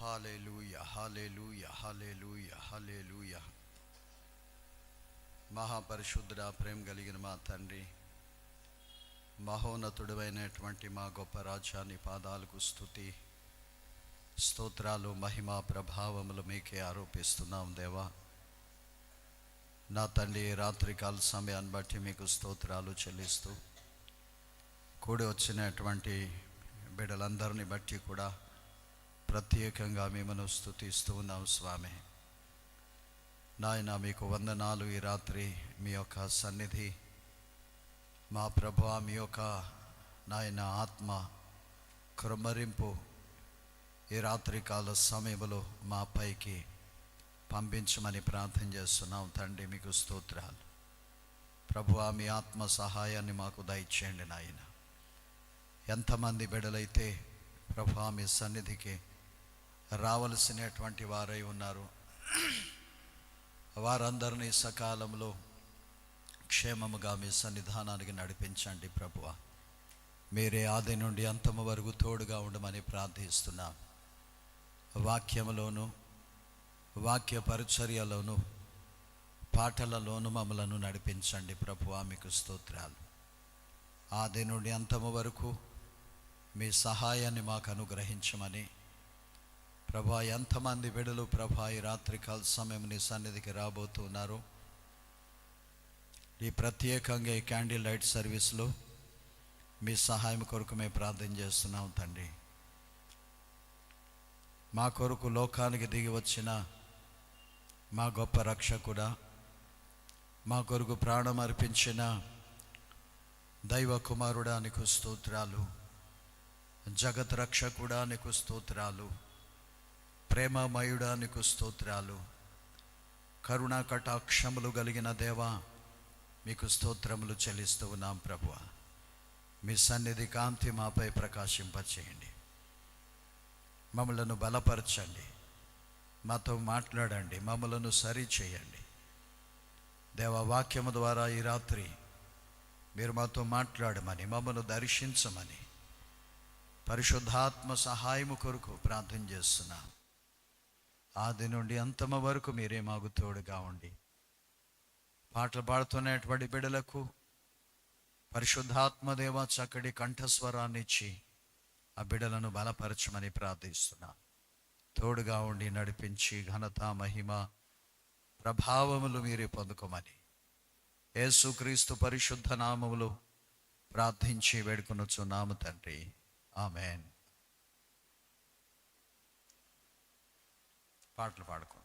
Hallelujah hallelujah hallelujah hallelujah మహాపరిశుద్ధుడ ప్రేమ కలిగిన మా తండ్రి మహోన్నతుడైనటువంటి మా గొప్ప రాజ్యాన్ని పాదాలకు స్థుతి స్తోత్రాలు మహిమా ప్రభావములు మీకే ఆరోపిస్తున్నాం దేవా. నా తండ్రి రాత్రికాల సమయాన్ని బట్టి మీకు స్తోత్రాలు చెల్లిస్తూ కూడి వచ్చినటువంటి బిడ్డలందరిని బట్టి కూడా ప్రత్యేకంగా మిమ్మల్ని స్థుతిస్తూ ఉన్నాం స్వామి. నాయన మీకు వందనాలు. ఈ రాత్రి మీ యొక్క సన్నిధి మా ప్రభు మీ యొక్క నాయన ఆత్మ కృమ్మరింపు ఈ రాత్రికాల సమయంలో మా పైకి పంపించమని ప్రార్థన చేస్తున్నాం తండ్రి మీకు స్తోత్రాలు. ప్రభు మీ ఆత్మ సహాయాన్ని మాకు దయచేయండి నాయన. ఎంతమంది బిడలైతే ప్రభు మీ సన్నిధికి రావలసినటువంటి వారై ఉన్నారు. వారందరినీ సకాలంలో క్షేమముగా మీ సన్నిధానానికి నడిపించండి ప్రభువ. మీరే ఆది నుండి అంతము వరకు తోడుగా ఉండమని ప్రార్థిస్తున్నాం. వాక్యములోను వాక్య పరిచర్యలోను పాటలలోను మమ్మలను నడిపించండి ప్రభువ మీకు స్తోత్రాలు. ఆది నుండి అంతము వరకు మీ సహాయాన్ని మాకు అనుగ్రహించమని ప్రభా ఎంతమంది బిడలు ప్రభా ఈ రాత్రికాల సమయం నీ సన్నిధికి రాబోతున్నారు ఈ ప్రత్యేకంగా ఈ క్యాండిల్ లైట్ సర్వీస్లో మీ సహాయం కొరకు మేము ప్రార్థన చేస్తున్నాం తండ్రి. మా కొరకు లోకానికి దిగి వచ్చిన మా గొప్ప రక్షకుడా మా కొరకు ప్రాణం అర్పించిన దైవ కుమారుడా నీకు స్తోత్రాలు. జగత్ రక్షకుడా నీకు స్తోత్రాలు. ప్రేమమయుడా నీకు స్తోత్రాలు. కరుణా కటాక్షములు కలిగిన దేవా మీకు స్తోత్రములు చెల్లిస్తూ ఉన్నాం ప్రభువ. మీ సన్నిధి కాంతి మాపై ప్రకాశింపచేయండి. మమ్మలను బలపరచండి. మాతో మాట్లాడండి. మమ్మలను సరి చేయండి దేవ వాక్యము ద్వారా ఈ రాత్రి మీరు మాతో మాట్లాడమని మమ్మను దర్శించమని పరిశుద్ధాత్మ సహాయము కొరకు ప్రార్థన చేస్తున్నాను ఆది నుండి అంతమ వరకు మీరే మాకు తోడుగా ఉండి. పాటలు పాడుతున్నటువంటి బిడలకు పరిశుద్ధాత్మదేవ చక్కటి కంఠస్వరాన్ని ఇచ్చి ఆ బిడలను బలపరచమని ప్రార్థిస్తున్నా. తోడుగా ఉండి నడిపించి ఘనత మహిమ ప్రభావములు మీరే పొందుకోమని. యేసుక్రీస్తు పరిశుద్ధ నామములు ప్రార్థించి వేడుకొనొచ్చున్నాము తండ్రి. ఆమెన్. పాటలు పాడుకో.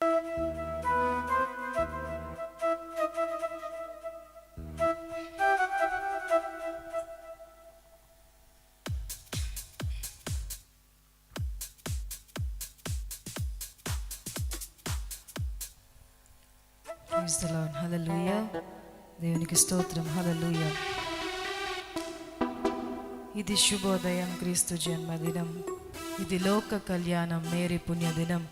Praise దేవునికి స్తోత్రం. హల్లెలూయా ఇది శుభోదయం క్రీస్తు జన్మదినం. ఇది లోక కళ్యాణం మేరీ పుణ్యదినం.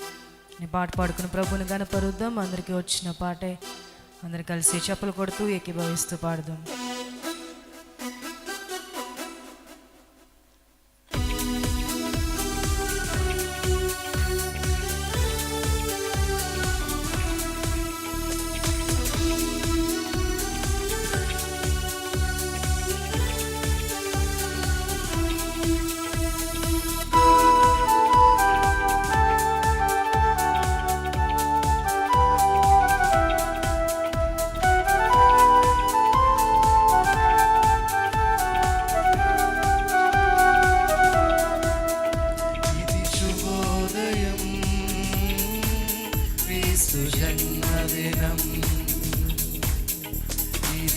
నీ పాట పాడుకుని ప్రభుని కనపరుద్దాం అందరికీ వచ్చిన పాటే. అందరు కలిసి చెప్పులు కొడుతూ ఏకీభవిస్తూ పాడదాం.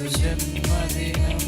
క్రీస్తు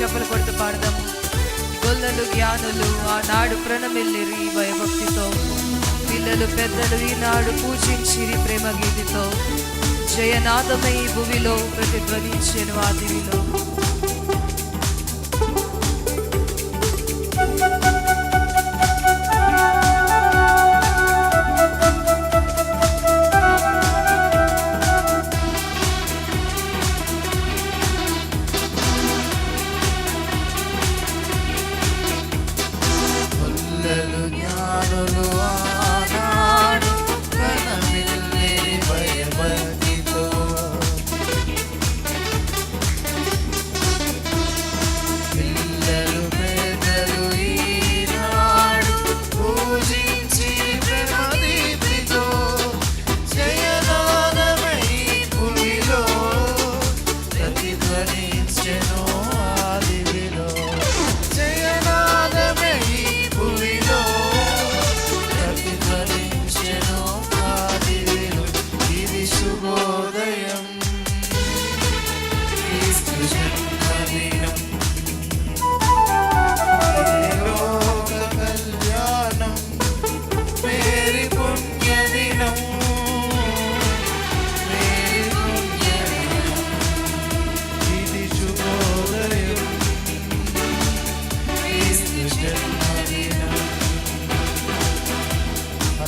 చెప్పలు కొడుతూ పాడదాం. గొల్లలు జ్ఞానులు ఆనాడు ప్రణమిల్లిరి భయభక్తితో. పిల్లలు పెద్దలు ఈనాడు పూజించిరి ప్రేమ గీతితో జయనాథమై భూమిలో ప్రతిధ్వనించెను ఆ దివిలో.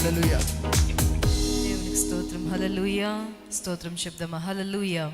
హల్లెలూయా దేవునికి స్తోత్రం. హల్లెలూయా స్తోత్రం శబ్దమా? హల్లెలూయా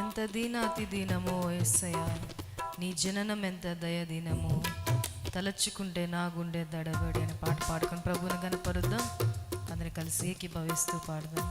ఎంత దీనాతి దీనమో ఎస్సయ నీ జననం ఎంత దయదీనము. తలచుకుంటే నా గుండె దడబడి అని పాట పాడుకొని ప్రభువుని కనపరుద్దాం అందరి కలిసి ఏకీభవిస్తూ పాడదాం.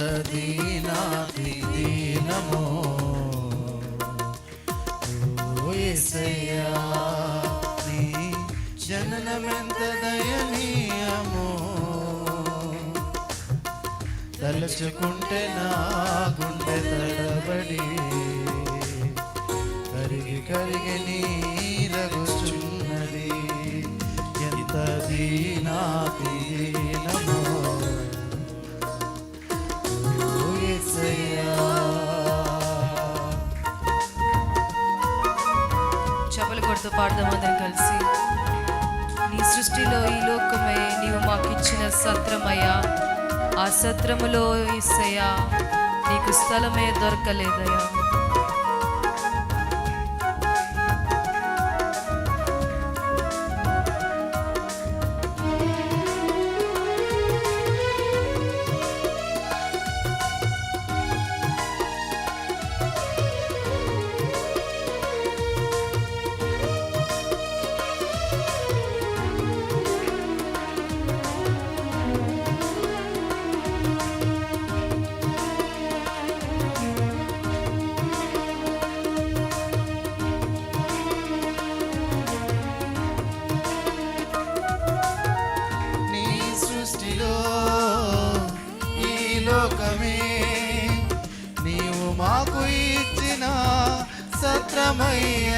దీనాతి దీనమో ఓ నీ జననమెంత దయనీయమో. తలుచుకుంటే నా గుండె తడబడి కరిగి కరిగి నీరగుచున్నది. ఎంత దీనా చపలు కొడుతూ పాడదాం అందరం కలిసి నీ సృష్టిలో ఈ లోకమే నీవు మాకు ఇచ్చిన సత్రమయ్యా. ఆ సత్రములో ఇస్తయ్యా నీకు స్థలమే దొరకలేదయ్యా. సత్రమయ్యా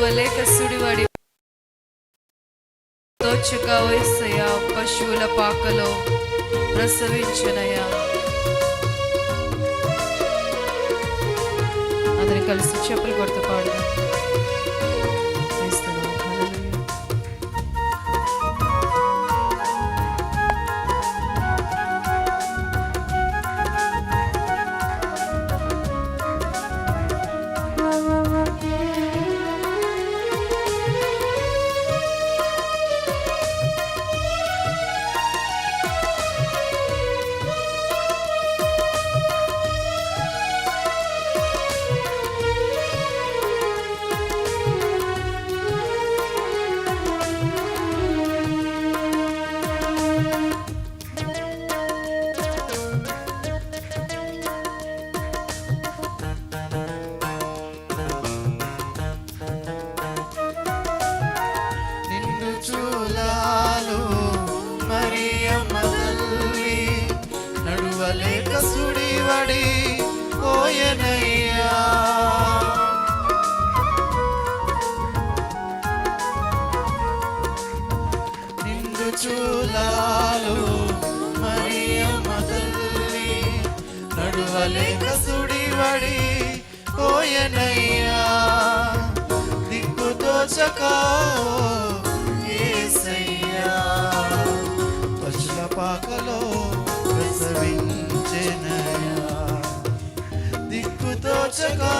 నడువలేక సుడివడి తోచుక వయసయ్య పశువుల పాకలో ప్రసవించనయ్యా. అందరం కలిసి చెప్పులు కొడుతూ పాడు. ఓయనయ్యా నిన్ను చూలాలు మరియమ్మ తల్లి నడువలేక సుడివడి ఓయనయ్యా దిక్కు తోచకా ఏసయ్యా పశుల పాకలో ప్రసవించెనయా దిక్కు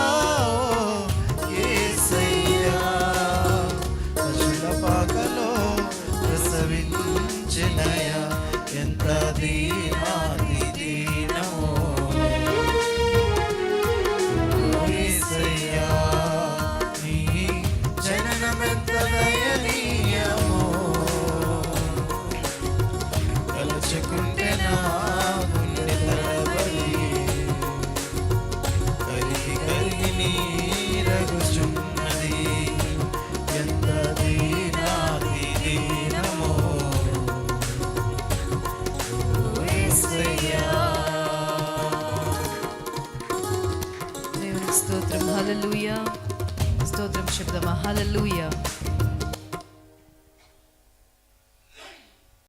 ఏసయ్యా. పశుల పాకలో ప్రసవించినయా? ఎంత దీన దేవునికి